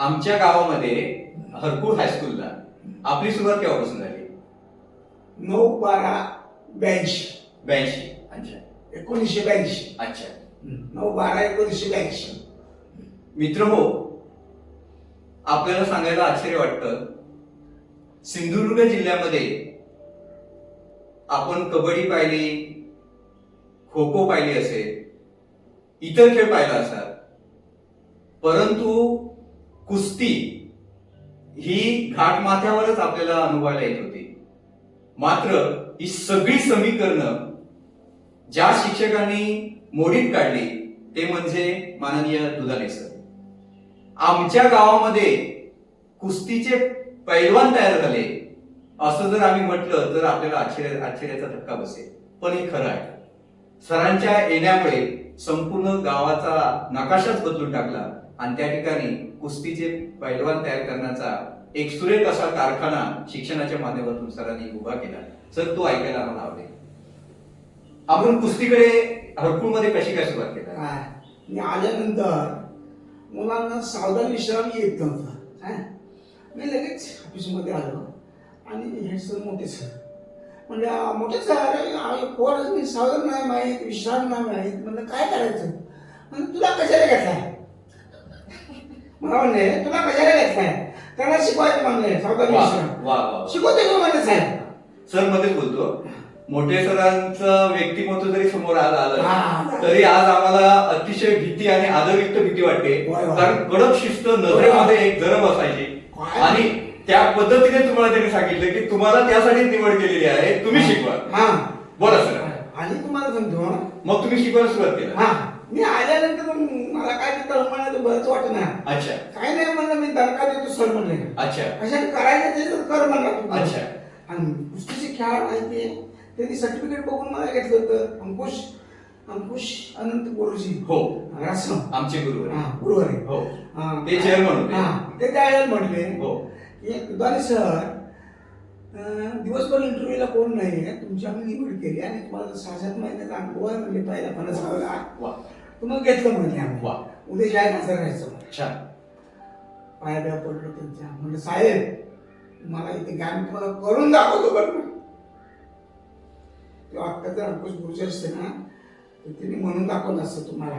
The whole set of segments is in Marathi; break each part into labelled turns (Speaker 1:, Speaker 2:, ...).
Speaker 1: आमच्या गावामध्ये हरकुळ हायस्कूलला आपली सुरुवात केव्हापासून झाली?
Speaker 2: नऊ बारा ब्याऐंशी.
Speaker 1: ब्याऐंशी. अच्छा.
Speaker 2: एकोणीसशे ब्याऐंशी.
Speaker 1: अच्छा.
Speaker 2: नऊ बारा एकोणीसशे ब्याऐंशी.
Speaker 1: मित्र हो आपल्याला सांगायला आश्चर्य वाटतं. सिंधुदुर्ग जिल्ह्यामध्ये आपण कबड्डी पाहिली खो खो पाहिली असेल इतर खेळ पाहिला असाल परंतु कुस्ती ही घाटमाथ्यावरच आपल्याला अनुभवायला येत होती. मात्र ही सगळी समीकरणं ज्या शिक्षकांनी मोडीत काढली ते म्हणजे माननीय दुधाने सर. आमच्या गावामध्ये कुस्तीचे पैलवान तयार झाले. असं जर आम्ही म्हटलं तर आपल्याला आश्चर्य आश्चर्याचा धक्का बसेल. पण हे खरं आहे. सरांच्या येण्यामुळे संपूर्ण गावाचा नकाशाच बदलून टाकला. आणि त्या ठिकाणी कुस्तीचे पैलवान तयार करण्याचा एक सुरेख असा कारखाना शिक्षणाच्या माध्यमातून सरांनी उभा केला. सर तो ऐकायला आम्हाला आवडेल. आपण कुस्तीकडे हरकुळमध्ये कशी काय सुरुवात केली?
Speaker 2: मी आल्यानंतर मुलांना सावधान विश्राम येत नव्हता. काय मी लगेच ऑफिसमध्ये आलो आणि हे सर मोठे सर. म्हणजे मोठे सर कोण मी सावधान नाही माहीत विश्राम नाही माहीत. म्हणजे काय करायचं? म्हणजे तुला कशाला घेतलाय म्हणले तुला कशाला त्यांना शिकवायचं म्हणले
Speaker 1: वा वा वा
Speaker 2: शिकवते का म्हणले साहेब?
Speaker 1: सर मध्येच बोलतो. मोठे सरांचं व्यक्तिमत्व जरी समोर आज आलं. तरी आज आम्हाला अतिशय भीती आणि आदरयुक्त भीती वाटते.
Speaker 2: होय, होय.
Speaker 1: कारण कडक शिस्त नजरेमध्ये एक जरब असायची.
Speaker 2: काय?
Speaker 1: आणि त्या पद्धतीने तुम्हाला त्यांनी सांगितलं की तुम्हाला त्यासाठी निवड केलेली आहे तुम्ही शिकवा.
Speaker 2: हा.
Speaker 1: बोला सर.
Speaker 2: आणि तुम्हाला सांगतो.
Speaker 1: मग तुम्ही शिकवायला सुरुवात केलं.
Speaker 2: हा. मी आल्यानंतर मग मला काय ते तळमळायचं बरंच वाटणार
Speaker 1: अच्छा.
Speaker 2: काय नाही म्हणलं मी दणका देतो सर म्हणले.
Speaker 1: अच्छा.
Speaker 2: कशाने करायचं ते तर कर म्हणला तू.
Speaker 1: अच्छा.
Speaker 2: आणि कुस्तीचे खेळ माहिती आहे. त्यांनी सर्टिफिकेट बघून मला घेतलं होतं. अंकुश अंकुश अनंत गुरुजी.
Speaker 1: हो.
Speaker 2: रासम.
Speaker 1: आमचे गुरु
Speaker 2: हा गुरुवार. आहे.
Speaker 1: हो.
Speaker 2: हा.
Speaker 1: ते chairman होते.
Speaker 2: हा ते त्यावेळेला म्हटले
Speaker 1: हो.
Speaker 2: एक दुधाने सर अं, दिवसभर इंटरव्ह्यूला कोण नाही आहे तुमची आम्ही निवड केली आणि तुम्हाला सहा सात महिन्याचा अनुभव आहे म्हणजे पहिला फणस खावला
Speaker 1: वा
Speaker 2: तुम्हाला घेतलं म्हणजे आम्ही.
Speaker 1: वा.
Speaker 2: उद्या शाळेत हजर राहायचं
Speaker 1: छान
Speaker 2: पाया द्या पडलो त्यांच्या. म्हणलं साहेब मला इथे ज्ञान तुम्हाला करून दाखवतो बरं का." आता जर अंकुश गुरुजी असते ना तर त्यांनी म्हणून दाखवलं असतं तुम्हाला.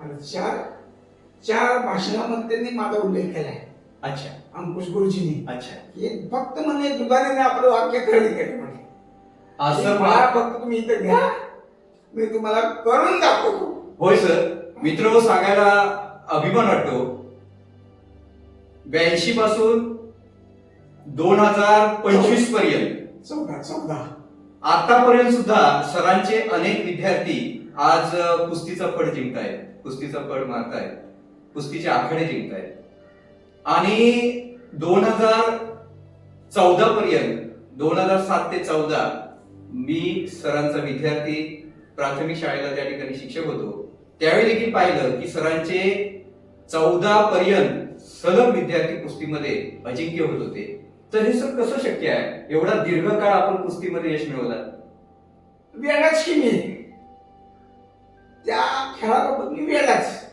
Speaker 2: आणि चार चार भाषणामध्ये त्यांनी माझा उल्लेख केलाय
Speaker 1: अच्छा.
Speaker 2: अंकुश गुरुजींनी.
Speaker 1: अच्छा.
Speaker 2: हे फक्त म्हणे दुधाने आपलं वाक्य खरेदी केलं म्हणे.
Speaker 1: असं
Speaker 2: मला
Speaker 1: मा-
Speaker 2: फक्त तुम्ही इथे घ्या. मी तुम्हाला करून दाखवतो.
Speaker 1: होय सर. मित्र सांगायला अभिमान वाटतो. ब्याऐंशी पासून दोन हजार पंचवीसपर्यंत.
Speaker 2: चौदा चौदा.
Speaker 1: आतापर्यंत सुद्धा सरांचे अनेक विद्यार्थी आज कुस्तीचा फड जिंकतायत. कुस्तीचा फड मारतायत. कुस्तीचे आखाडे जिंकतायत. आणि दोन हजार चौदा पर्यंत दोन हजार सात ते चौदा मी सरांचा विद्यार्थी प्राथमिक शाळेला त्या ठिकाणी शिक्षक होतो. त्यावेळी देखील पाहिलं की सरांचे चौदा पर्यंत सलग विद्यार्थी कुस्तीमध्ये अजिंक्य होत होते. तर हे सर कसं शक्य आहे? एवढा दीर्घकाळ आपण कुस्तीमध्ये यश मिळवला
Speaker 2: वेळाच की मी? त्या खेळाबाबत मी वेळाच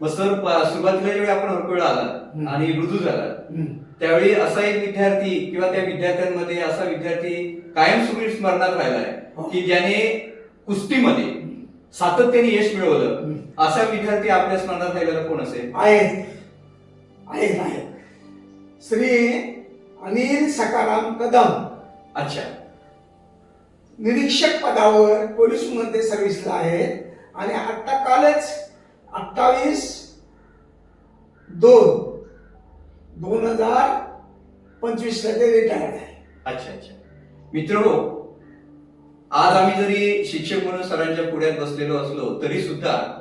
Speaker 1: मग सर सुरुवातीला ज्यावेळी आपण हरकुळला आला. आणि रुजू झाला त्यावेळी असा एक विद्यार्थी किंवा त्या विद्यार्थ्यांमध्ये असा विद्यार्थी कायमस्वरूपी स्मरणात राहिलाय
Speaker 2: हो.
Speaker 1: की ज्याने कुस्तीमध्ये सातत्याने यश मिळवलं. असा विद्यार्थी आपल्या स्मरणात राहिलेला कोण असेल?
Speaker 2: आहेत. आहेत आहेत. श्री अनिल सकाराम कदम.
Speaker 1: अच्छा.
Speaker 2: निरीक्षक पदावर पोलीसमध्ये सर्व्हिसला आहेत. आणि आता कालच अठ्ठावीस दोन दोन हजार पंचवीस ला ते रिटायर्ड आहे
Speaker 1: अच्छा अच्छा. मित्र आज आम्ही जरी शिक्षक म्हणून सरांच्या पुढ्यात बसलेलो असलो तरी सुद्धा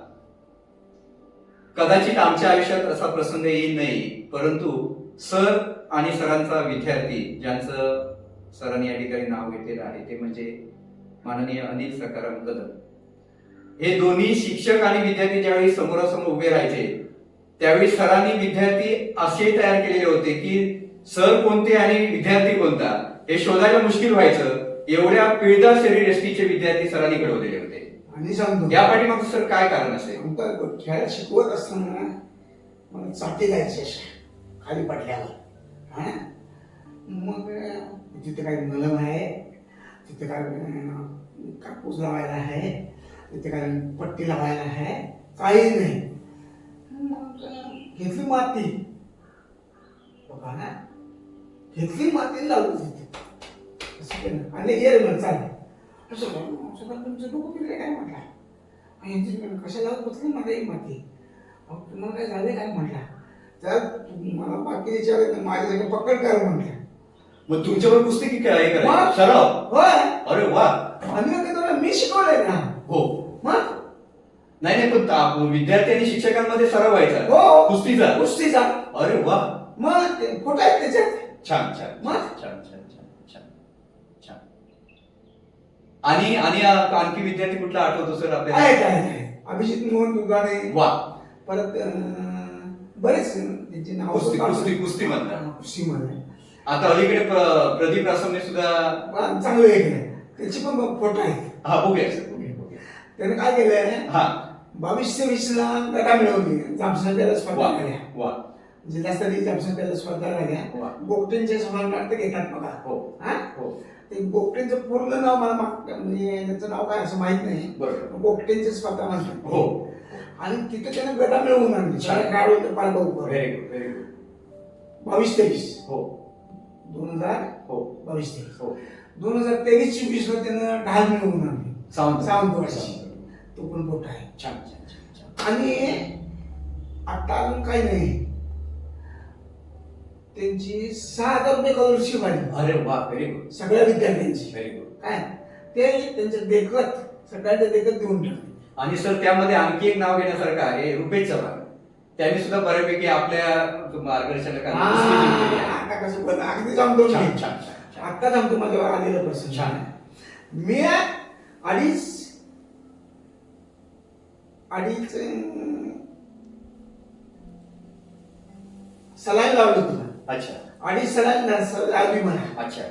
Speaker 1: कदाचित आमच्या आयुष्यात असा प्रसंग येईल नाही. परंतु सर आणि सरांचा विद्यार्थी ज्यांचं सरांनी या ठिकाणी नाव घेतलेलं आहे ते म्हणजे माननीय अनिल सकाराम कदम. हे दोन्ही शिक्षक आणि विद्यार्थी ज्यावेळी समोरासमोर उभे राहायचे त्यावेळी सरांनी विद्यार्थी असे तयार केलेले होते की सर कोणते आणि विद्यार्थी कोणता? हे शोधायला मुश्किल व्हायचं. एवढ्या पिळदार शरीर एसटीचे विद्यार्थी सरांनी घडवलेले होते.
Speaker 2: आणि सांगतो.
Speaker 1: या पाठीमागचं सर काय कारण असेल?
Speaker 2: खेळ शिकवत असताना मला चाटी जायची अशी खाली पडल्यावर. हा? मग तिथे काही मलम आहे तिथे काय कापूस लावायला आहे तिथे काय पट्टी लावायला आहे काही नाही. मग घेतली माती. बघा ना घेतली माती लावली. आणि ये रे म्हण चालेल असं तुमचं डोकं फिरलं काय म्हटलं. यांची कशाला बसली मला एक माती? अहो, तुम्हाला काय झाले काय? म्हटलं. तर तू मला बाकी विचारायचं माझ्यासाठी पकड कर म्हटलं.
Speaker 1: मग तुमच्यावर कुस्ती की काय
Speaker 2: मग?
Speaker 1: करायची? सराव
Speaker 2: होय.
Speaker 1: अरे वा.
Speaker 2: आणि मग ते तुला मी शिकवलंय ना?
Speaker 1: हो.
Speaker 2: मग?
Speaker 1: नाही नाही पण ता- विद्यार्थी आणि शिक्षकांमध्ये सराव व्हायचा.
Speaker 2: हो.
Speaker 1: कुस्तीचा.
Speaker 2: कुस्तीचा.
Speaker 1: अरे वा.
Speaker 2: मग ते फोटो आहेत त्याच्यात?
Speaker 1: छान छान
Speaker 2: मग?
Speaker 1: छान छान छान आणि आणि आणखी विद्यार्थी कुठला आठवतो सर आपल्याला?
Speaker 2: आहेत अभिजित मोहन दुगाडे.
Speaker 1: वा.
Speaker 2: परत अं, बरेच त्यांची नाव
Speaker 1: कुस्ती कुस्ती कुस्ती म्हणतात
Speaker 2: कुस्ती मध्ये
Speaker 1: आता अलीकडे प्र- प्रदीप रासमने सुद्धा
Speaker 2: चांगलं एक आहे. त्याची पण फोटो आहेत.
Speaker 1: हा बघूया. सर बघूया बघूया.
Speaker 2: त्याने काय केलंय?
Speaker 1: हा.
Speaker 2: बावीस तेवीस ला गटा मिळवली. जामसंग्याला स्पर्धा
Speaker 1: वा
Speaker 2: झाल्या
Speaker 1: वा.
Speaker 2: जिल्हास्तरीय जामसंग्याला स्पर्धा
Speaker 1: वा.
Speaker 2: झाल्या गोपटेंचे समानार्थ घेतात बघा.
Speaker 1: हो.
Speaker 2: हा?
Speaker 1: हो.
Speaker 2: ते गोपटेंचं पूर्ण नाव मला माग- म्हणजे त्याचं नाव काय असं माहीत नाही.
Speaker 1: बरोबर
Speaker 2: गोपटेंची स्पर्धा म्हणतात.
Speaker 1: हो.
Speaker 2: आणि तिथे त्याने गटा मिळवून आणली.
Speaker 1: व्हेरी गुड व्हेरी गुड
Speaker 2: बावीस तेवीस.
Speaker 1: हो.
Speaker 2: दोन हजार
Speaker 1: हो.
Speaker 2: बावीस तेवीस.
Speaker 1: हो.
Speaker 2: दोन हजार तेवीस चोवीस ला त्यानं ढाल मिळवून आणली.
Speaker 1: सावंत.
Speaker 2: सावंतवाडी तो पण मोठा आहे.
Speaker 1: छान छान छान छान.
Speaker 2: आणि आता अजून काही नाही. त्यांची सहा हजार रुपये स्कॉलरशिप आली
Speaker 1: अरे वा व्हेरी गुड
Speaker 2: सगळ्या विद्यार्थ्यांची.
Speaker 1: व्हेरी गुड
Speaker 2: काय? ते त्यांचं देखत सगळ्यांचं देखत देऊन टाकले.
Speaker 1: आणि सर त्यामध्ये आणखी एक नाव घेण्यासारखं आहे रुपेश चव्हाण. त्यांनी सुद्धा बऱ्यापैकी आपल्या मार्गदर्शनाला आहे.
Speaker 2: आता कसं बोलतो अगदी मी. आता सांगतो आलेलं
Speaker 1: छान.
Speaker 2: मी अडीच अडीच अं, सलाईन लावलं तुला.
Speaker 1: अच्छा.
Speaker 2: अडीच सलाईन लावली मला
Speaker 1: अच्छा.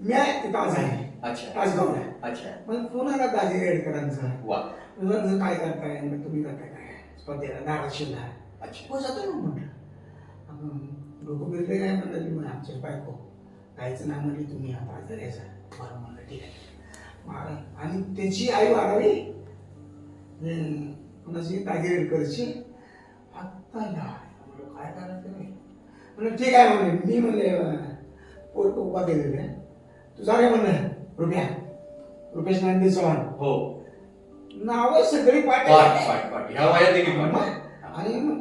Speaker 2: मी तिथं आज आहे.
Speaker 1: अच्छा.
Speaker 2: तासगावला
Speaker 1: अच्छा.
Speaker 2: मला फोन आला दाजी रेडकरांचा
Speaker 1: वा.
Speaker 2: म्हणलं काय करताय म्हणलं तुम्ही करताय काय? स्पर्धेला धाराशिवला
Speaker 1: अच्छा.
Speaker 2: हो जातो ना म्हटलं. डोकं बिरले काय म्हणलं मी म्हणलं आमच्या बायको. गायचं नाव म्हणली तुम्ही हा पाच यायचा बरं म्हणलं ठीक आहे. मग आणि त्याची आई वाढावी? कोणाची? दाजी रेडकरची आत्ता काय करायचं रे म्हणलं ठीक आहे म्हणले. मी म्हणले पोरक उभा केलेलं आहे तुझा रे म्हणलं. रुपया. रुपेश नांदे चव्हाण
Speaker 1: हो.
Speaker 2: नावं सगळी पाठ
Speaker 1: पाठ पाठ पाठ. ह्या वयात देखील पाठ?
Speaker 2: मग आणि मग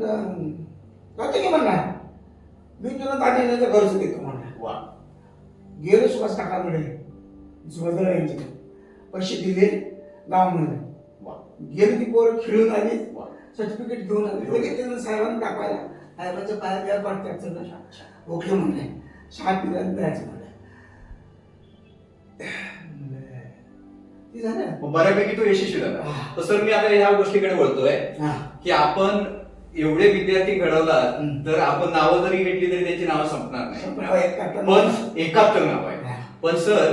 Speaker 2: जातो की म्हणणार मी तुला दागिन्याचं खर्च देतो म्हणणार
Speaker 1: वा.
Speaker 2: गेलो सुभाष काकाकडे सुभद्रा यांच्याकडे पैसे दिले गावामध्ये
Speaker 1: वा.
Speaker 2: गेली ती पोरं खेळून आली.
Speaker 1: वा.
Speaker 2: सर्टिफिकेट घेऊन आली. लगेच त्यांना साहेबांना दाखवायला साहेबांच्या पाया बिया पडतात
Speaker 1: छान
Speaker 2: ओके म्हणले शाळेत पिरायला जायचं म्हणलं म्हणलं, ती झालं.
Speaker 1: मग बऱ्यापैकी तो यशस्वी झाला.
Speaker 2: हा.
Speaker 1: तर सर मी आता ह्या गोष्टीकडे
Speaker 2: हा.
Speaker 1: की आपण एवढे विद्यार्थी घडवलात
Speaker 2: हम्म.
Speaker 1: तर आपण नावं जरी घेतली तरी त्यांची नावं संपणार नाही.
Speaker 2: काका.
Speaker 1: पण एकाहत्तर नाव आहे
Speaker 2: हा.
Speaker 1: पण सर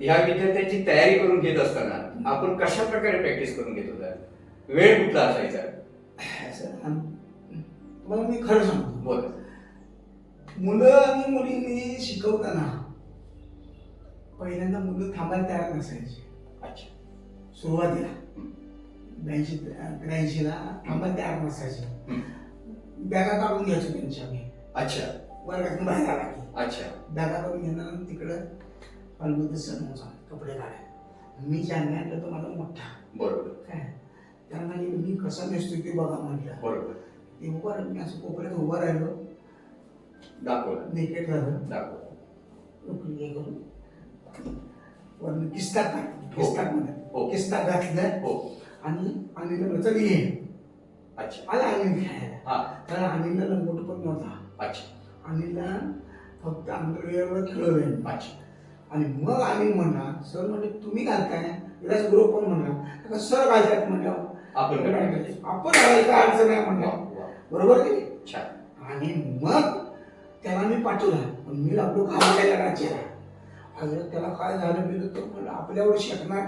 Speaker 1: ह्या विद्यार्थ्यांची तयारी करून घेत असताना आपण कशा प्रकारे प्रॅक्टिस करून घेत होता? वेळ कुठला असायचा?
Speaker 2: तुम्हाला मी खरं सांगतो.
Speaker 1: बोल.
Speaker 2: मुलं आणि मुलींनी शिकवताना पहिल्यांदा मुलं थांबायला तयार नसायची.
Speaker 1: अच्छा.
Speaker 2: सुरुवातीला. ब्याऐंशी त्र्याऐंशीला थांबायला तयार नसायचे. बॅगा काढून घ्यायचो त्यांच्या मी
Speaker 1: अच्छा.
Speaker 2: वर्गातून बाहेर आला की.
Speaker 1: अच्छा.
Speaker 2: बॅगा काढून घेणार तिकडं पालमध्ये सण कपडे काढाय मी ज्यांना आणलं तो मला मोठा.
Speaker 1: बरोबर.
Speaker 2: काय? त्यांना मी कसा नेसतो ते बघा म्हटलं.
Speaker 1: बरोबर.
Speaker 2: ते उभं मी असं कोपऱ्यात उभं राहिलो.
Speaker 1: दाखवलं.
Speaker 2: नेकेट झालं
Speaker 1: दाखवलं.
Speaker 2: हे करून. वरून
Speaker 1: हो. हो.
Speaker 2: किस्तात घातलं.
Speaker 1: हो.
Speaker 2: आणि अनिल म्हणलं चल ये.
Speaker 1: अच्छा.
Speaker 2: आला अनिल खेळायला.
Speaker 1: हा.
Speaker 2: त्याला अनिलला पण नव्हता.
Speaker 1: अच्छा.
Speaker 2: अनिलला फक्त अंडरवेअरवर खेळवलं
Speaker 1: अच्छा.
Speaker 2: आणि मग अनिल म्हणला सर म्हणजे तुम्ही घालताय? विलास ग्रुप पण म्हणला. सर घालतात म्हणलं
Speaker 1: आपण.
Speaker 2: आपण घालायचं अडचण आहे म्हणलं.
Speaker 1: वा.
Speaker 2: बरोबर की?
Speaker 1: छान.
Speaker 2: आणि मग त्याला मी पाठवला. पण मी लागलो खावायला राज्याला. अगं त्याला काय झालं? बिलं तो म्हणलं आपल्यावर शिकणार.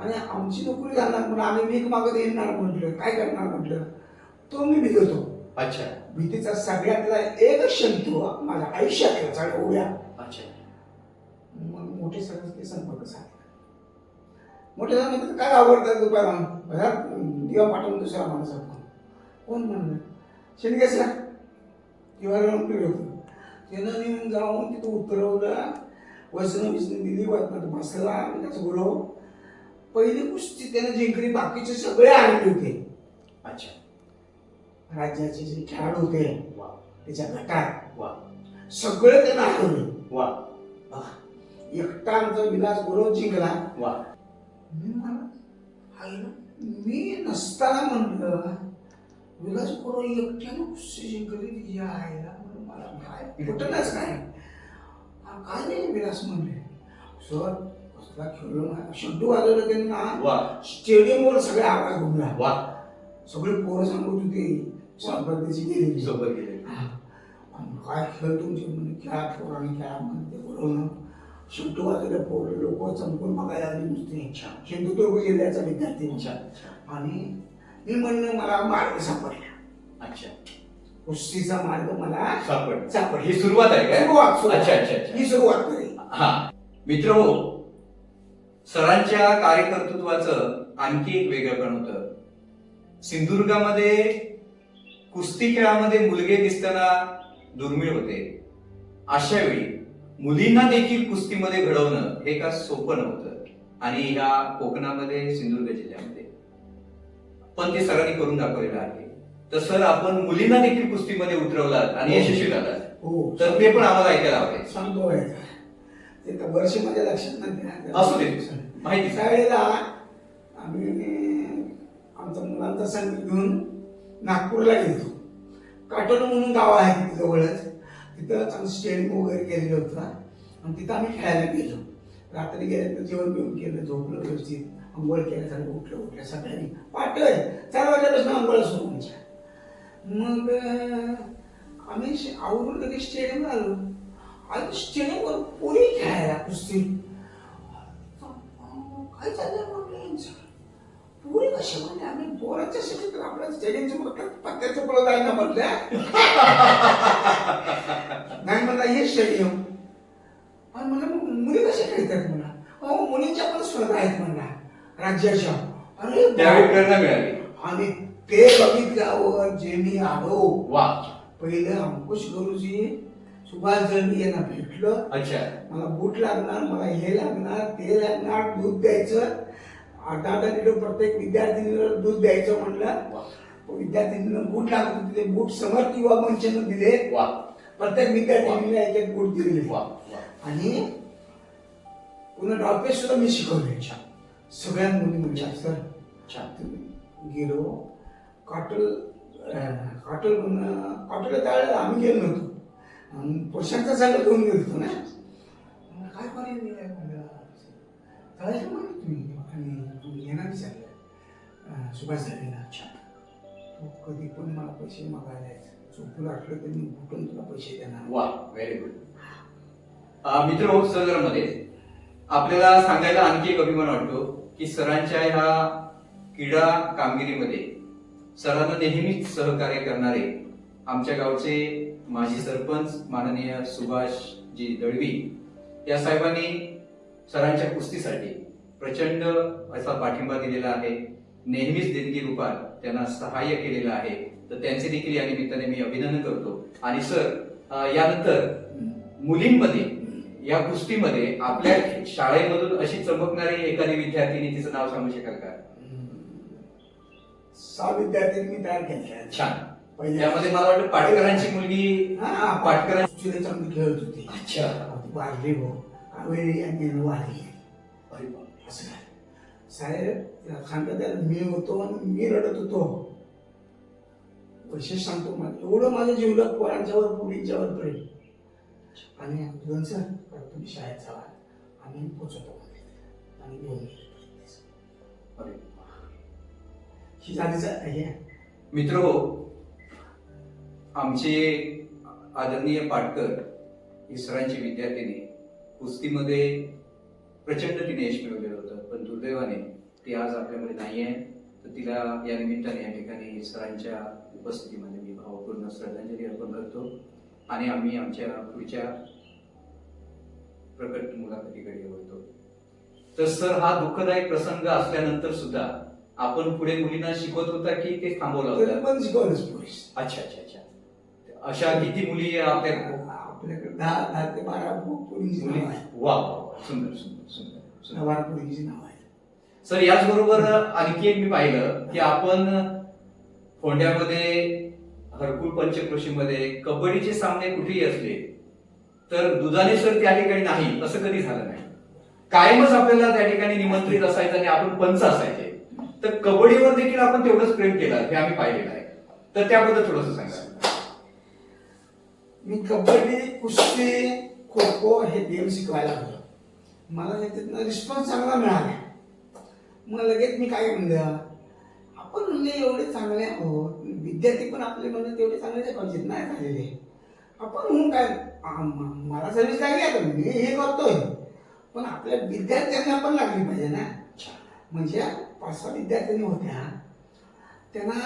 Speaker 2: आणि आमची नोकरी जाणार म्हणून आम्ही भीक मागत येणार म्हटलं. काय करणार? म्हटलं. तो मी भिजवतो.
Speaker 1: अच्छा.
Speaker 2: भीतीचा सगळ्यातला एक क्षण तो माझ्या आयुष्यातला सगळ्या उभ्या.
Speaker 1: अच्छा.
Speaker 2: मग मोठे सगळे ते संपर्क साधला. मोठे सर म्हणतात काय आवडतात दुपारा दिवा पाठवून दुसरा माणूस आपण कोण म्हणलं? शेणके सर किंवा रमपीड होतं. त्यानं नेऊन जाऊन तिथं उतरवलं. वसनं विसनं दिली वाटणार बसला त्याचं गुरव पहिली कुस्ती त्यानं जिंकली बाकीचे सगळे आलेले होते.
Speaker 1: अच्छा.
Speaker 2: राज्याचे जे खेळाडू होते
Speaker 1: वा.
Speaker 2: त्याच्या गटात.
Speaker 1: वा.
Speaker 2: सगळे त्यांना आठवले
Speaker 1: वा.
Speaker 2: एकटा आमचा विलास गुरव जिंकला.
Speaker 1: वा.
Speaker 2: मी मला मी नसताना म्हणलं विलास गुरव एकट्यानं कुस्ती जिंकली म्हणून मला काय कुठलंच काय हा, काय नाही विलास म्हणले. सर कसला खेळलो ना शड्डू वाजवलं त्यांनी ना
Speaker 1: वा.
Speaker 2: स्टेडियमवर सगळे आवाज घुमला
Speaker 1: वा.
Speaker 2: सगळे पोरं सांगत होते स्पर्धेची गेलेली
Speaker 1: सोबत गेले.
Speaker 2: आणि काय खेळ तुमचे? म्हणजे खेळा पोरांनी खेळा म्हणते बरोबर शेवटी वाजले पोर लोक चमकून बघायला आली नुसते. सिंधुदुर्ग जिल्ह्याचा विद्यार्थी आणि मी म्हणणं मला मार्ग सापडला.
Speaker 1: अच्छा.
Speaker 2: कुस्तीचा मार्ग मला
Speaker 1: सापड
Speaker 2: सापडला.
Speaker 1: ही सुरुवात आहे काय?
Speaker 2: सुरुवात.
Speaker 1: अच्छा अच्छा अच्छा.
Speaker 2: ही सुरुवात करेल
Speaker 1: हा. मित्र सरांच्या कार्यकर्तृत्वाचं आणखी एक वेगळंपण होतं. सिंधुदुर्गामध्ये कुस्ती खेळामध्ये मुलगे दिसताना दुर्मिळ होते. अशा वेळी मुलींना देखील कुस्तीमध्ये घडवणं हे का सोपं नव्हतं? आणि ह्या कोकणामध्ये सिंधुदुर्ग जिल्ह्यामध्ये पण ते सरांनी करून दाखवलेलं आहे. तर सर आपण मुलींना देखील कुस्तीमध्ये उतरवलात आणि यशस्वी झालात.
Speaker 2: हो.
Speaker 1: तर ते पण आम्हाला ऐकायला आवडेल.
Speaker 2: सांगतो ते तर वर्ष माझ्या लक्षात नाही
Speaker 1: असू दे. माहिती.
Speaker 2: त्यावेळेला आम्ही आमचा मुलांचा संघ घेऊन नागपूरला गेलो काटोल म्हणून गाव आहे तिथे जवळच. तिथं चांगलं स्टेडियम वगैरे केलेलं होतं. आणि तिथं आम्ही खेळायला गेलो. रात्री गेल्यानंतर जेवण बिवण केलं झोपलं व्यवस्थित. आंघोळ केल्यासारखं उठलं उठलं सगळ्यांनी. पाठ चार वाजल्यापासून आंघोळ सुरू आमच्या. मग आम्ही शे- आवरून लगेच स्टेडियमवर आलो. आणि स्टेडियमवर पोरी खेळायला कुस्ती. अं, काय चाललंय म्हटलं यांचं? कशी म्हणजे आम्ही बोराच्या शिक्षण आपल्या स्टेडियमच्या म्हटलं पत्त्याचं पळत आहे ना म्हटलं नाही म्हणला हे स्टेडियम आणि म्हणलं मग मुली कशा खेळतात म्हणा? अहो मुलींच्या पण स्पर्धा आहेत म्हणला राज्याच्या. अरे
Speaker 1: त्यावेळी. प्रेरणा मिळाली.
Speaker 2: आणि ते बघितल्यावर जे मी आलो
Speaker 1: वा.
Speaker 2: पहिलं अंकुश गुरुजी सुभाष जळमी यांना भेटलं.
Speaker 1: अच्छा.
Speaker 2: मला बूट लागणार मला हे लागणार ते लागणार दूध द्यायचं. अर्धा अर्धा लिटर प्रत्येक विद्यार्थिनीला दूध द्यायचं म्हणलं.
Speaker 1: वा.
Speaker 2: विद्यार्थिनीला बूट लागत होते ते बूट समर्थ युवा मंचानं दिले.
Speaker 1: वा.
Speaker 2: प्रत्येक विद्यार्थिनीला एक एक बूट दिले.
Speaker 1: वा
Speaker 2: आणि पुन्हा डावपेच सुद्धा मी शिकवले
Speaker 1: छान
Speaker 2: सगळ्या मुली म्हणजे सर
Speaker 1: छान
Speaker 2: गेलो. काटल काटल काटल त्यावेळेला आम्ही गेलो नव्हतो. आणि पुरुषांचा संघ घेऊन गेलो होतो ना. काय चालायचं म्हणलं. तुम्ही आणि तुम्ही येणार विचारलं. सुभाष झालेला
Speaker 1: छान
Speaker 2: तू कधी पण मला पैसे मागायला यायचं. चुकून असलं तर मी कुठून तुला पैसे देणार?
Speaker 1: वा व्हेरी गुड मित्र हो सदरमध्ये आपल्याला सांगायला आणखी एक अभिमान वाटतो. की सरांच्या ह्या क्रीडा कामगिरीमध्ये सरांना नेहमीच सहकार्य करणारे आमच्या गावचे माजी सरपंच माननीय सुभाषजी दळवी या साहेबांनी सरांच्या कुस्तीसाठी प्रचंड असा पाठिंबा दिलेला आहे. नेहमीच देणगी रूपात त्यांना सहाय्य केलेलं आहे. तर त्यांचे देखील या निमित्ताने मी अभिनंदन करतो. आणि सर यानंतर मुलींमध्ये या कुस्तीमध्ये आपल्या शाळेमधून अशी चमकणारी एखादी विद्यार्थिनी तिचं नाव सांगू शकाल का?
Speaker 2: सहा विद्यार्थी मी तयार केले.
Speaker 1: छान.
Speaker 2: पहिले
Speaker 1: त्यामध्ये मला वाटतं पाटकरांची मुलगी
Speaker 2: हा
Speaker 1: पाटकरां
Speaker 2: पाटकरांची चांगली खेळत होती.
Speaker 1: अच्छा. अरे बापरे.
Speaker 2: असं काय? साहेब सांगता त्याला मी होतो आणि मी रडत होतो. विशेष सांगतो मला. एवढं माझं जीवलग पोरांच्यावर पुरींच्यावर प्रेम. आणि दोन सर परत तुम्ही शाळेत जावा आम्ही पोचवतो आणि घेऊन
Speaker 1: अरे.
Speaker 2: ही झालीच हे
Speaker 1: मित्र हो आमचे आदरणीय पाटकर इसरांचे विद्यार्थिनी कुस्तीमध्ये प्रचंड तिने यश मिळवलेलं होतं पण दुर्दैवाने ती आज आपल्यामध्ये नाही आहे. तर तिला या निमित्ताने या ठिकाणी सरांच्या उपस्थितीमध्ये मी भावपूर्ण श्रद्धांजली अर्पण करतो. आणि आम्ही आमच्या पुढच्या प्रकट मुलाखतीकडे वळतो तर सर हा दुःखदायक प्रसंग असल्यानंतर सुद्धा आपण पुढे मुलींना शिकवत होता की ते थांबवलं होतं?
Speaker 2: पण शिकवलंच
Speaker 1: अच्छा अच्छा अच्छा. अशा किती मुली आपल्या?
Speaker 2: आपल्याकडे दहा दहा ते बारा
Speaker 1: मुली. वा वा. सुंदर सुंदर सुंदर सुंदर.
Speaker 2: बारा नाव आहे
Speaker 1: सर याचबरोबर आणखी एक मी पाहिलं की आपण फोंड्यामध्ये हरकुल पंचक्रोशीमध्ये कबड्डीचे सामने कुठेही असले तर दुधाने सर त्या ठिकाणी नाही असं कधी झालं नाही. कायमच आपल्याला त्या ठिकाणी निमंत्रित असायचं आणि आपण पंच असायचे. तर कबड्डीवर देखील आपण तेवढंच प्रेम केलं हे आम्ही पाहिलेलं आहे. तर त्याबद्दल थोडस सांगा.
Speaker 2: मी कबड्डी कुस्ती खो खो हे गेम शिकवायला लागलो. मला त्याच्यातनं रिस्पॉन्स चांगला मिळाला. मग लगेच मी काय म्हणलं आपण म्हणजे एवढे चांगले आहोत विद्यार्थी पण आपले म्हणजे तेवढे चांगले पाहिजेत नाही झालेले. आपण म्हणून काय? मला सर्व्हिस लागली आता मी हे करतोय. पण आपल्या विद्यार्थ्यांना पण लागली पाहिजे ना. म्हणजे पाच सहा विद्यार्थ्यांनी होत्या. त्यांना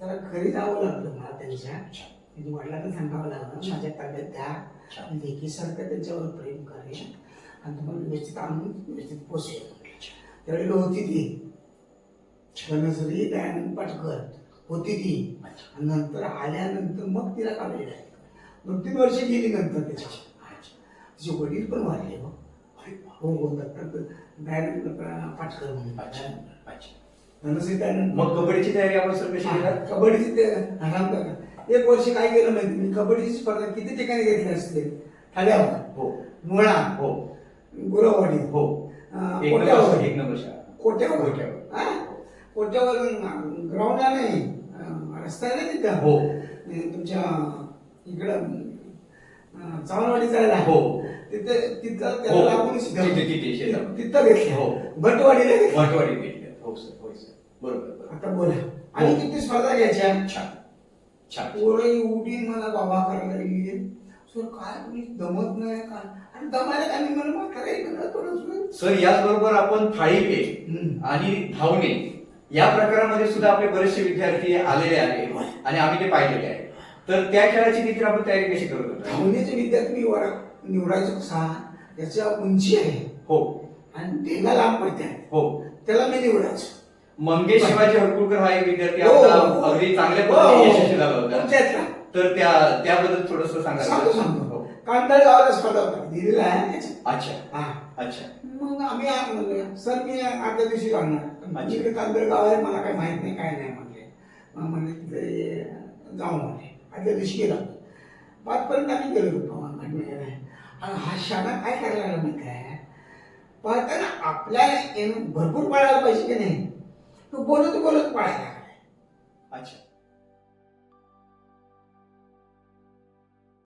Speaker 2: जरा घरी जावं लागलं मला त्यांच्या. म्हणजे वडिलांना सांगावं लागलं माझ्या ताब्यात द्या. लेखीसारखं त्यांच्यावर प्रेम करेन आणि तुम्हाला व्यवस्थित आणून व्यवस्थित पोचेल. त्यावेळेला होती ती. धनश्री दयानंद पाटकर. होती ती. नंतर आल्यानंतर मग तिला काढले दोन तीन वर्ष गेली नंतर त्याच्या तिचे वडील पण हो हो हो दत्त दयानंद पाटकर म्हणून.
Speaker 1: मग कबड्डीची तयारी आपण सर कशी केली
Speaker 2: कबड्डीची एक वर्ष काय केलं माहिती मी कबड्डीची स्पर्धा किती ठिकाणी घेतली असते? ठाण्यावर
Speaker 1: हो.
Speaker 2: मुळा.
Speaker 1: हो.
Speaker 2: गुरववाडी.
Speaker 1: हो.
Speaker 2: कोट्यावर कोट्यावर
Speaker 1: कोट्यावर.
Speaker 2: हा? कोट्यावर ग्राउंडला नाही. अं, रस्ता आहे ना तिथं
Speaker 1: हो.
Speaker 2: तुमच्या इकडं चावणवाडी जायला
Speaker 1: हो.
Speaker 2: तिथं तिथं
Speaker 1: हो.
Speaker 2: त्याला लागून शिकवलं.
Speaker 1: तिथे- तिथे शेतात.
Speaker 2: तिथं घेतलं
Speaker 1: हो.
Speaker 2: भटवाडीला घेतलं
Speaker 1: वाटवाडी भेटले हो सर होय सर बरोबर
Speaker 2: आता बोला आणि
Speaker 1: हो.
Speaker 2: किती स्पर्धा घ्यायच्या
Speaker 1: छान छान
Speaker 2: पोरं उडी मला बाबा करायला लागली सर काय तुम्ही दमत नाही काय आणि दमायला काय नाही मला म्हातारा थोडंसं.
Speaker 1: सर याचबरोबर आपण
Speaker 2: हम्म.
Speaker 1: आणि धावणे या प्रकारामध्ये सुद्धा आपले बरेचसे विद्यार्थी आलेले आहेत आणि आम्ही ते पाहिलेले आहे तर त्या खेळाची देखील आपण तयारी कशी करत होतो
Speaker 2: धावण्याचे विद्यार्थी निवड निवडायचं कसा त्याच्या उंची आहे.
Speaker 1: हो.
Speaker 2: आणि ढेगा लांब पडते.
Speaker 1: हो.
Speaker 2: त्याला मी निवडायचो.
Speaker 1: मंगेश शिवाजी हडकुळकर हा एक विद्यार्थी
Speaker 2: हो,
Speaker 1: आपला
Speaker 2: हो.
Speaker 1: अगदी चांगल्या
Speaker 2: हो,
Speaker 1: पद्धतीने. यशस्वी झाला होता.
Speaker 2: तुमच्यातला.
Speaker 1: तर त्या त्याबद्दल थोडस सांगा
Speaker 2: सांगतो सांगतो. कांदळ गावाला स्पर्धा होता दिलेला आहे.
Speaker 1: अच्छा.
Speaker 2: हा.
Speaker 1: अच्छा.
Speaker 2: मग आम्ही आ- म्हणलं सर मी आदल्या दिवशी जाणार
Speaker 1: अच्छा.
Speaker 2: इकडे कांदळ गाव आहे मला काही माहीत नाही काय नाही म्हणले. मग म्हणले तिथे जाऊ म्हणले आदल्या दिवशी गेला. पाचपर्यंत आम्ही गेलो होतो आणि हा शाळा काय करायला लागला माहिती आहे? पाहताना आपल्याला येणं भरपूर पळायला पाहिजे की नाही? तो बोलत बोलत पळायला लागला.
Speaker 1: अच्छा.